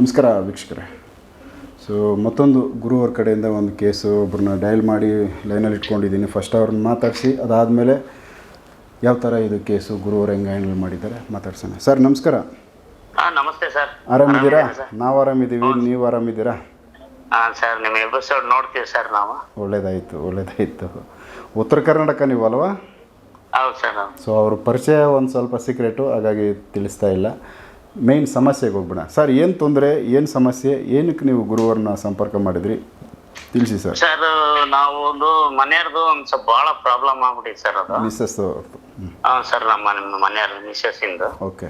ನಮಸ್ಕಾರ ವೀಕ್ಷಕರೇ. ಸೊ ಮತ್ತೊಂದು ಗುರುವರ ಕಡೆಯಿಂದ ಒಂದು ಕೇಸು ಒಬ್ಬರನ್ನ ಡಯಲ್ ಮಾಡಿ ಲೈನಲ್ಲಿ ಇಟ್ಕೊಂಡಿದ್ದೀನಿ. ಫಸ್ಟ್ ಅವ್ರನ್ನ ಮಾತಾಡಿಸಿ ಅದಾದಮೇಲೆ ಯಾವ ಥರ ಇದು ಕೇಸು ಗುರುವರು ಹೆಂಗೆ ಹ್ಯಾಂಡಲ್ ಮಾಡಿದ್ದಾರೆ ಮಾತಾಡ್ಸೋಣ. ಸರ್ ನಮಸ್ಕಾರ. ನಮಸ್ತೆ ಸರ್ ಆರಾಮಿದ್ದೀರಾ. ನಾವು ಆರಾಮಿದ್ದೀವಿ ನೀವು ಆರಾಮಿದ್ದೀರಾ? ಹಾಂ ಸರ್ ನಿಮ್ಮ ಎಪಿಸೋಡ್ ನೋಡ್ತೀವಿ ಸರ್ ನಾವು. ಒಳ್ಳೇದಾಯಿತು ಒಳ್ಳೇದಾಯಿತು. ಉತ್ತರ ಕರ್ನಾಟಕ ನೀವು ಅಲ್ವಾ? ಹೌದು ಸರ್. ಸೊ ಅವ್ರ ಪರಿಚಯ ಒಂದು ಸ್ವಲ್ಪ ಸೀಕ್ರೆಟು ಹಾಗಾಗಿ ತಿಳಿಸ್ತಾ ಇಲ್ಲ. ಮೇಯ್ನ್ ಸಮಸ್ಯೆಗೆ ಹೋಗ್ಬಿಡ ಸರ್ ಏನು ತೊಂದರೆ ಏನು ಸಮಸ್ಯೆ ಏನಕ್ಕೆ ನೀವು ಗುರುವರನ್ನ ಸಂಪರ್ಕ ಮಾಡಿದ್ರಿ? ತಿಳಿಸಿ ಸರ್ ಸರ್ ನಾವು ಒಂದು ಮನೆಯವ್ರದ್ದು ಒಂದು ಸ್ವಲ್ಪ ಬಹಳ ಪ್ರಾಬ್ಲಮ್ ಆಗ್ಬಿಟ್ಟಿದೆ ಸರ್ ಅದು. ಮಿಸ್ಸಸ್ ಹಾ ಸರ್ ನಮ್ಮ ನಿಮ್ಮ ಮನೆಯವ್ರ ಮಿಸ್ಸಸ್ ಇಂದ. ಓಕೆ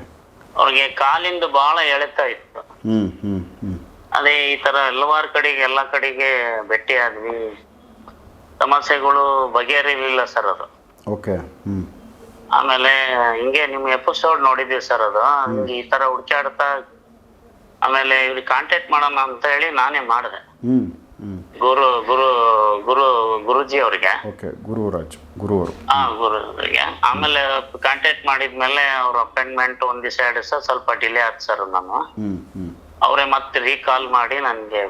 ಅವ್ರಿಗೆ ಕಾಲಿಂದ ಬಹಳ ಎಳೆತ ಇತ್ತು. ಹ್ಞೂ ಹ್ಞೂ ಹ್ಞೂ ಅದೇ ಈ ತರ ಹಲವಾರು ಕಡೆಗೆ ಎಲ್ಲಾ ಕಡೆಗೆ ಭೇಟಿ ಆದ್ವಿ ಸಮಸ್ಯೆಗಳು ಬಗೆಹರಿಲಿಲ್ಲ ಸರ್ ಅದು. ಓಕೆ ಹ್ಞೂ ಆಮೇಲೆ ಹಿಂಗೆ ನಿಮ್ ಎಪಿಸೋಡ್ ನೋಡಿದೀವಿ ಸರ್ ಅದು. ಹಿಂಗೆ ಈ ತರ ಹುಡ್ಕ್ಯಾಡ್ತಾ ಆಮೇಲೆ ಇವ್ರಿಗೆ ಕಾಂಟ್ಯಾಕ್ಟ್ ಮಾಡೋಣ ಅಂತ ಹೇಳಿ ನಾನೇ ಮಾಡಿದೆ. ಗುರು ಗುರು ಗುರು ಗುರುಜಿ ಅವರಿಗೆ. ಓಕೆ ಗುರುರಾಜ್ ಗುರುವರು. ಹಾ ಗುರುಗೆ ಆಮೇಲೆ ಕಾಂಟ್ಯಾಕ್ಟ್ ಮಾಡಿದ್ಮೇಲೆ ಅವ್ರ ಅಪಾಯಿಂಟ್ಮೆಂಟ್ ಒಂದ್ ದಿವಸ ಎರಡು ದಿವಸ ಸ್ವಲ್ಪ ಡಿಲೇ ಆಯ್ತು ಸರ್ ನಾನು. ಅವರೇ ಮತ್ತೆ ರೀಕಾಲ್ ಮಾಡಿ ನನ್ಗೆ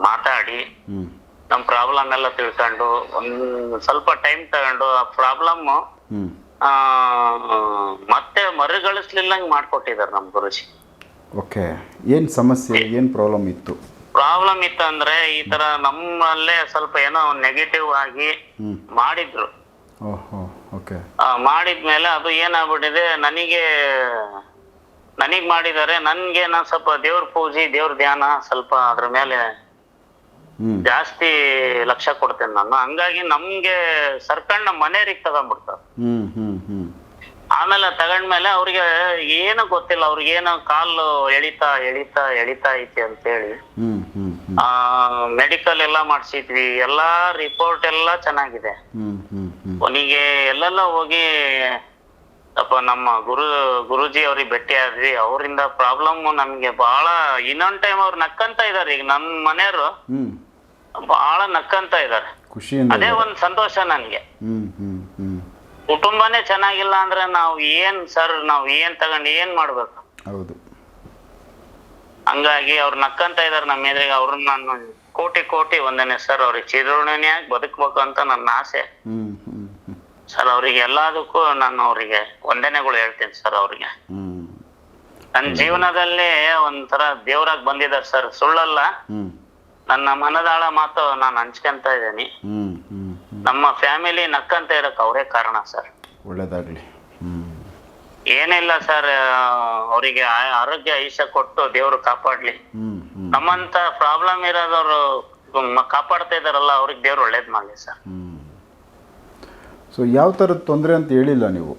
ಮಾತಾಡಿ. ನಮ್ಮ ನಮ್ ಪ್ರಾಬ್ಲಮ್ ಎಲ್ಲ ತಿಳ್ಕೊಂಡು ಒಂದ್ ಸ್ವಲ್ಪ ಟೈಮ್ ತಗೊಂಡು ಆ ಪ್ರಾಬ್ಲಮ್ ಹ್ಞೂ ಮತ್ತೆ ಮರುಗಳಿಸ್ಲಿಲ್ಲಂಗ್ ಮಾಡ್ಕೊಟ್ಟಿದ್ದಾರೆ ನಮ್ ಗುರುಜಿ. ಓಕೆ ಏನು ಸಮಸ್ಯೆ ಏನು ಪ್ರಾಬ್ಲಮ್ ಇತ್ತು? ಪ್ರಾಬ್ಲಮ್ ಇತ್ತಂದ್ರೆ ಈ ತರ ನಮ್ಮಲ್ಲೇ ಸ್ವಲ್ಪ ಏನೋ ನೆಗೆಟಿವ್ ಆಗಿ ಮಾಡಿದ್ರು. ಓಹೋ ಓಕೆ ಆ, ಮಾಡಿದ್ಮೇಲೆ ಅದು ಏನಾಗ್ಬಿಟ್ಟಿದೆ ನನಗೆ ನನಗ್ ಮಾಡಿದ್ದಾರೆ ನನ್ಗೆ ನಾ ಸ್ವಲ್ಪ ದೇವ್ರ ಪೂಜೆ ದೇವ್ರ ಧ್ಯಾನ ಸ್ವಲ್ಪ ಅದ್ರ ಮೇಲೆ ಜಾಸ್ತಿ ಲಕ್ಷ ಕೊಡ್ತೇನೆ ನಾನು. ಹಂಗಾಗಿ ನಮ್ಗೆ ಸರ್ಕಂಡ್ ಮನೆ ಮನೆಯವ್ರಿಗೆ ತಗೊಂಡ್ಬಿಡ್ತಾರ. ಆಮೇಲೆ ತಗೊಂಡ್ಮೇಲೆ ಅವ್ರಿಗೆ ಏನು ಗೊತ್ತಿಲ್ಲ ಅವ್ರಿಗೆ ಏನೋ ಕಾಲು ಎಳಿತಾ ಎಳಿತಾ ಎಳಿತಾ ಐತಿ ಅಂತ ಹೇಳಿ ಆ ಮೆಡಿಕಲ್ ಎಲ್ಲ ಮಾಡ್ಸಿದ್ವಿ. ಎಲ್ಲಾ ರಿಪೋರ್ಟ್ ಎಲ್ಲ ಚೆನ್ನಾಗಿದೆ. ಕೊನೆಗೆ ಎಲ್ಲೆಲ್ಲ ಹೋಗಿ ಅಪ್ಪ ನಮ್ಮ ಗುರು ಗುರುಜಿ ಅವ್ರಿಗೆ ಭೇಟಿ ಆದ್ವಿ. ಅವರಿಂದ ಪ್ರಾಬ್ಲಮ್ ನಮ್ಗೆ ಬಹಳ ಇನ್ನೊಂದ್ ಟೈಮ್ ಅವ್ರು ನಕ್ಕಂತ ಇದಾರೆ ಈಗ ನನ್ ಮನೆಯವರು. ಬಹಳ ನಕ್ಕಂತ ಇದಾರೆ. ಖುಷಿಯಿಂದ ಅದೇ ಒಂದ್ ಸಂತೋಷ ನನ್ಗೆ. ಕುಟುಂಬನೇ ಚೆನ್ನಾಗಿಲ್ಲ ಅಂದ್ರೆ ನಾವ್ ಏನ್ ಸರ್ ನಾವ್ ಏನ್ ತಗೊಂಡ್ ಏನ್ ಮಾಡ್ಬೇಕು? ಹೌದು. ಹಂಗಾಗಿ ಅವ್ರು ನಕ್ಕಂತ ಇದಾರೆ ನಮ್ಮ ಎದುರಿಗೆ ಅವ್ರನ್ನ ನಾನು ಕೋಟಿ ಕೋಟಿ ಒಂದನೇ ಸರ್. ಅವ್ರಿಗೆ ಚಿರಋಣಿಯಾಗಿ ಬದುಕ್ಬೇಕು ಅಂತ ನನ್ನ ಆಸೆ. ಸರ್ ಅವ್ರಿಗೆ ಎಲ್ಲದಕ್ಕೂ ನಾನು ಅವ್ರಿಗೆ ವಂದನೆಗಳು ಹೇಳ್ತೀನಿ ಸರ್ ಅವ್ರಿಗೆ. ನನ್ನ ಜೀವನದಲ್ಲಿ ಒಂಥರ ದೇವ್ರಾಗ್ ಬಂದಿದ್ದಾರೆ ಸರ್. ಸುಳ್ಳಲ್ಲ. ನನ್ನ ಮನದಾಳ ಮಾತು ನಾನು ಹಂಚ್ಕೊಂತ ಇದ್ದೀನಿ. ನಮ್ಮ ಫ್ಯಾಮಿಲಿ ನಕ್ಕಂತ ಇರಕ್ ಅವರೇ ಕಾರಣ ಸರ್. ಒಳ್ಳೇದಾಗ್ಲಿ. ಏನಿಲ್ಲ ಸರ್ ಅವರಿಗೆ ಆರೋಗ್ಯ ಆಯುಷ್ಯ ಕೊಟ್ಟು ದೇವ್ರು ಕಾಪಾಡ್ಲಿ. ನಮ್ಮಂತ ಪ್ರಾಬ್ಲಮ್ ಇರೋದವ್ರು ಕಾಪಾಡ್ತಾ ಇದಾರಲ್ಲ ಅವ್ರಿಗೆ ದೇವ್ರು ಒಳ್ಳೇದ್ ಮಾಡ್ಲಿ ಸರ್. ಸೊ ಯಾವ ತರ ತೊಂದರೆ ಅಂತ ಹೇಳಿಲ್ಲ ನೀವು?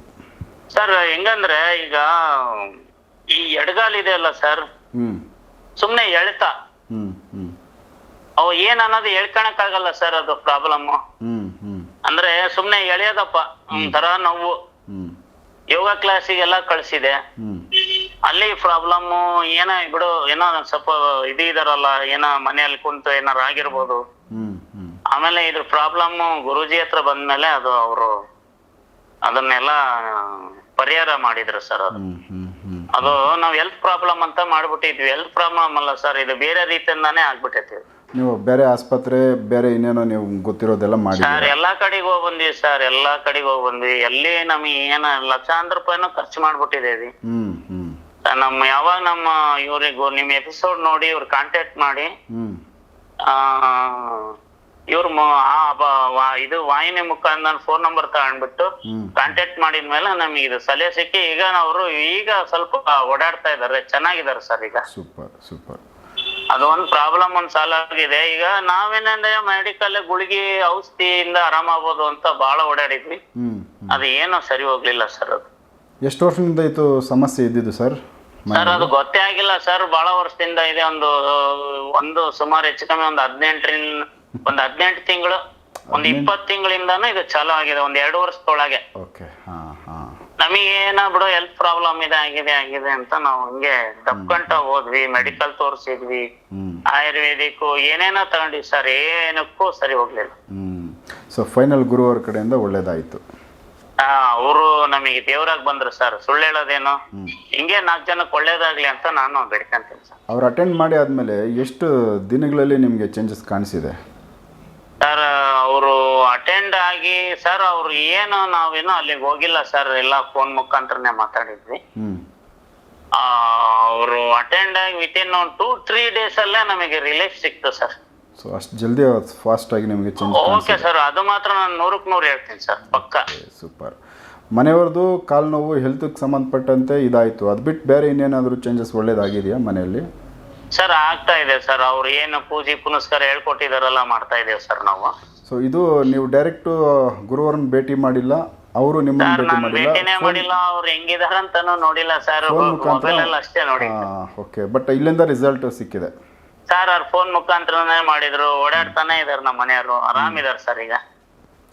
ಸರ್ ಹೆಂಗಂದ್ರೆ ಈಗ ಈ ಎಡಗಾಲ್ ಇದೆ ಅಲ್ಲ ಸರ್. ಸುಮ್ನೆ ಎಳ್ತಾ. ಅವು ಏನ್ ಅನ್ನೋದು ಹೇಳ್ಕೊಳಕ್ ಆಗಲ್ಲ ಸರ್ ಅದು ಪ್ರಾಬ್ಲಮ್ ಅಂದ್ರೆ ಸುಮ್ನೆ ಎಳೆಯೋದಪ್ಪ ಒಂಥರ ನೋವು. ಯೋಗ ಕ್ಲಾಸಿಗೆಲ್ಲ ಕಳ್ಸಿದೆ. ಅಲ್ಲಿ ಪ್ರಾಬ್ಲಮ್ ಏನೋ ಬಿಡು ಏನೋ ಸ್ವಲ್ಪ ಇದು ಇದಾರಲ್ಲ ಏನೋ ಮನೆಯಲ್ಲಿ ಕುಂತು ಏನಾರ ಆಗಿರ್ಬೋದು. ಆಮೇಲೆ ಇದ್ರ ಪ್ರಾಬ್ಲಮ್ ಗುರುಜಿ ಹತ್ರ ಬಂದ್ಮೇಲೆ ಅದು ಅವರು ಅದನ್ನೆಲ್ಲ ಪರಿಹಾರ ಮಾಡಿದ್ರು ಸರ್ ಅದು. ಅದು ನಾವ್ ಹೆಲ್ತ್ ಪ್ರಾಬ್ಲಮ್ ಅಂತ ಮಾಡ್ಬಿಟ್ಟಿದ್ವಿ. ಹೆಲ್ತ್ ಪ್ರಾಬ್ಲಮ್ ಅಲ್ಲ ಸರ್ ಇದು ಬೇರೆ ರೀತಿಯಿಂದಾನೇ ಆಗ್ಬಿಟ್ಟೈತಿ ನೀವು ಬೇರೆ ಆಸ್ಪತ್ರೆ ಬೇರೆ ಇನ್ನೇನೋ ನೀವು ಗೊತ್ತಿರೋದೆಲ್ಲ ಸರ್ ಎಲ್ಲಾ ಕಡೆಗೆ ಹೋಗಿ ಬಂದ್ವಿ ಸರ್ ಎಲ್ಲಾ ಕಡೆಗೆ ಹೋಗಿ ಬಂದ್ವಿ. ಎಲ್ಲಿ ನಮಗೆ ಏನ ಲಕ್ಷಾಂತರ ರೂಪಾಯಿನೂ ಖರ್ಚು ಮಾಡ್ಬಿಟ್ಟಿದೆ ಹ್ಮ್ ಹ್ಮ್. ನಮ್ಮ ಯಾವಾಗ ನಮ್ಮ ಇವ್ರಿಗೂ ನಿಮ್ ಎಪಿಸೋಡ್ ನೋಡಿ ಇವ್ರು ಕಾಂಟ್ಯಾಕ್ಟ್ ಮಾಡಿ. ಹ್ಮ್. ಆ ಇವ್ರ ಇದು ವಾಹಿನಿ ಮುಖಾಂತರ ಫೋನ್ ನಂಬರ್ ತಗೊಂಡ್ಬಿಟ್ಟು ಕಾಂಟ್ಯಾಕ್ಟ್ ಮಾಡಿದ ಮೇಲೆ ನಮಗೆ ಇದು ಸಲಹೆ ಸಿಕ್ಕಿ ಈಗ ಅವರು ಈಗ ಸ್ವಲ್ಪ ಓಡಾಡ್ತಾ ಇದಾರೆ ಚೆನ್ನಾಗಿದ್ದಾರೆ ಸರ್ ಈಗ. Super super. ಅದು ಒಂದ್ ಪ್ರಾಬ್ಲಮ್ ಒಂದ್ ಸಾಲ ಆಗಿದೆ. ಈಗ ನಾವೇನಂದ್ರೆ ಮೆಡಿಕಲ್ ಗುಳಿಗೆ ಔಷಧಿಯಿಂದ ಆರಾಮಾಗ್ಬೋದು ಅಂತ ಬಹಳ ಓಡಾಡಿದ್ವಿ. ಅದು ಏನೋ ಸರಿ ಹೋಗ್ಲಿಲ್ಲ ಸರ್ ಅದು. ಎಷ್ಟು ವರ್ಷದಿಂದ ಇತ್ತು ಸಮಸ್ಯೆ ಇದ್ದಿದ್ದು ಸರ್? ಸರ್ ಅದು ಗೊತ್ತೇ ಆಗಿಲ್ಲ ಸರ್. ಬಹಳ ವರ್ಷದಿಂದ ಇದೆ ಒಂದು ಒಂದು ಸುಮಾರು ಹೆಚ್ಚು ಕಮ್ಮಿ ಒಂದು ಹದಿನೆಂಟರಿಂದ ಒಂದ್ ಹದಿನೆಂಟು ತಿಂಗಳು ಒಂದ್ ಇಪ್ಪತ್ ತಿಂಗಳಿಂದಾನು ಇದು ಚಾಲೂ ಆಗಿದೆ ಒಂದ್ ಎರಡು ವರ್ಷದೊಳಗೆ. ಓಕೆ ಹಾ ಹಾ. ನಮಗೆ ಏನೋ ಬಿಡು ಹೆಲ್ತ್ ಪ್ರಾಬ್ಲಮ್ ಇದೆ ಆಗಿದೆ ಆಗಿದೆ ಅಂತ ನಾವು ಹಂಗೆ ತಪ್ಕೊಂತ ಹೋದ್ವಿ ಮೆಡಿಕಲ್ ತೋರಿಸಿದ್ವಿ. ಆಯುರ್ವೇದಿಕ್ ಏನೇನೋ ತಗೊಂಡಿವಿ ಸರ್ ಏನಕ್ಕೂ ಸರಿ ಹೋಗ್ಲಿಲ್ಲ. ಹ್ಮ್. ಸೊ ಫೈನಲ್ ಗುರುವಾರ ಕಡೆಯಿಂದ ಒಳ್ಳೇದಾಯಿತು. ಅವರು ನಮಗೆ ದೇವ್ರಾಗ್ ಬಂದ್ರು ಸರ್ ಸುಳ್ಳು ಹೇಳೋದೇನು? ಹಿಂಗೆ ನಾಲ್ಕು ಜನಕ್ಕೆ ಒಳ್ಳೇದಾಗ್ಲಿ ಅಂತ ನಾನು ಬೇಡ್ಕೊಂತೀನಿ ಸರ್. ಅವ್ರು ಅಟೆಂಡ್ ಮಾಡಿ ಆದಮೇಲೆ ಎಷ್ಟು ದಿನಗಳಲ್ಲಿ ನಿಮಗೆ ಚೇಂಜಸ್ ಕಾಣಿಸಿದೆ? ಸರ್ ಅವರು ಅಟೆಂಡ್ ಆಗಿ ಸರ್ ಅವ್ರು ಏನು ನಾವೇನು ಅಲ್ಲಿಗೆ ಹೋಗಿಲ್ಲ ಸರ್ ಎಲ್ಲ ಫೋನ್ ಮುಖಾಂತರನೇ ಮಾತಾಡಿದ್ವಿ. ಅವರು ಅಟೆಂಡ್ ಆಗಿ within two three days ಅಲ್ಲೇ ನಮಗೆ ರಿಲೀಫ್ ಸಿಕ್ತು ಸರ್ ಸೊ ಅಷ್ಟು ಜಲ್ದಿ ಆಗಿ ನಿಮಗೆ ಚೇಂಜ್ ಓಕೆ ಸರ್ ಅದು ಮಾತ್ರ ನಾನು ನೂರಕ್ಕೆ ನೂರು ಹೇಳ್ತೀನಿ ಸರ್ ಪಕ್ಕ. ಸೂಪರ್ ಮನೆಯವ್ರದ್ದು ಕಾಲು ನೋವು ಹೆಲ್ತ್ಗೆ ಸಂಬಂಧಪಟ್ಟಂತೆ ಇದಾಯಿತು. ಅದು ಬಿಟ್ಟು ಬೇರೆ ಇನ್ನೇನಾದರೂ ಚೇಂಜಸ್ ಒಳ್ಳೇದಾಗಿದೆಯಾ ಮನೆಯಲ್ಲಿ? ಸರ್ ಆಗ್ತಾ ಇದೆ ಸರ್. ಅವ್ರು ಏನು ಪೂಜೆ ಪುನಸ್ಕಾರ ಹೇಳ್ಕೊಟ್ಟಿದಾರಲ್ಲ ಮಾಡ್ತಾ ಇದ್ದೇವೆ ಸರ್ ನಾವು. ಸೊ ಇದು ನೀವು ಡೈರೆಕ್ಟ್ ಗುರುವರನ್ನ ಭೇಟಿ ಮಾಡಿಲ್ಲ ಅವರು ನಿಮ್ಮ ಸರ್ ಭೇಟಿ ನಾನು ಮಾಡಿಲ್ಲ? ಭೇಟಿನೇ ಮಾಡಿಲ್ಲ ಅವ್ರು ಹೆಂಗಿದಾರಂತಾನು ನೋಡಿಲ್ಲ ಸರ್. ಮುಖಾಂತರ? ಮೊಬೈಲ್ ಅಲ್ಲಿ ಅಷ್ಟೇ ನೋಡಿ. ಓಕೆ ಬಟ್ ಇಲ್ಲಿಂದ ರಿಸಲ್ಟ್ ಸಿಕ್ಕಿದೆ. ಸರ್ ಅವ್ರ ಫೋನ್ ಮುಖಾಂತರನೇ ಮಾಡಿದ್ರು. ಓಡಾಡ್ತಾನೆ ಇದಾರೆ ನಮ್ಮ ಮನೆಯವರು. ಆರಾಮಿದಾರೆ ಸರ್ ಈಗ.